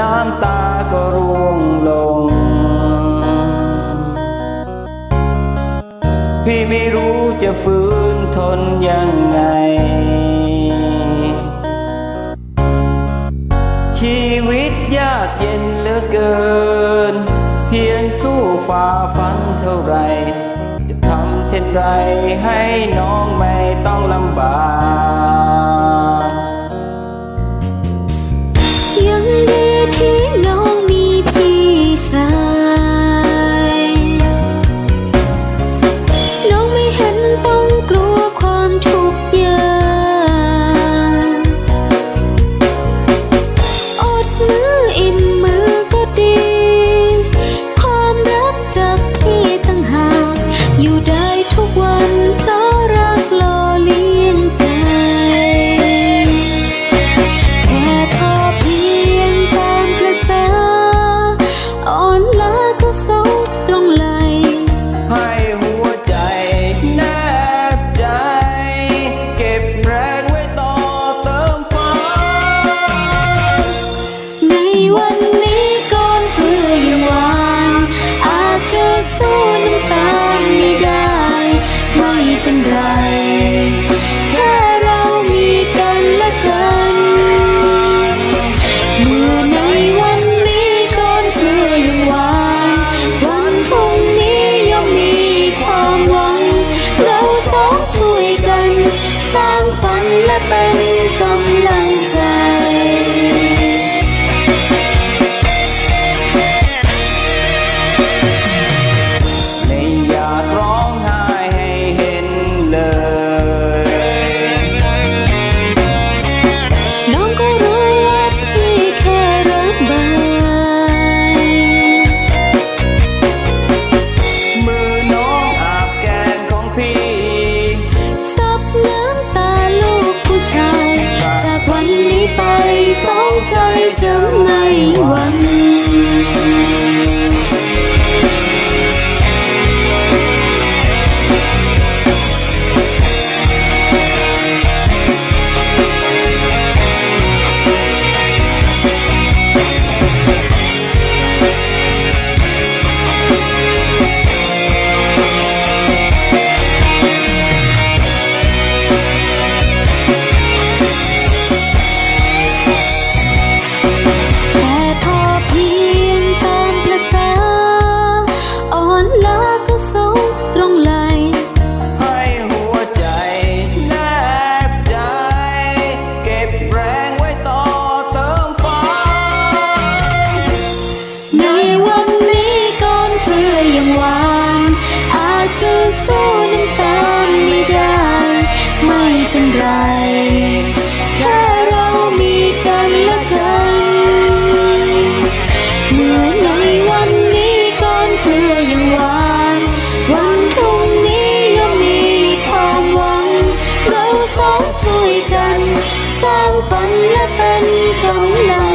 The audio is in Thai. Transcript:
น้ำตาก็ร่วงลง พี่ไม่รู้จะฟื้นทนยังไง ชีวิตยากเย็นเหลือเกิน เพียงสู้ฝ่าฟันเท่าไร จะทำเช่นไรให้น้องไม่ต้องลำบาก Yuda จะไม่หวัง เป็ไร แค่เรามีกันและกัน เมื่อในวันนี้ก่อนเพื่อยังหวานวันพรุ่งนี้ยังมีความหวัง เราสองช่วยกัน สร้างฝันและเป็นกำลัง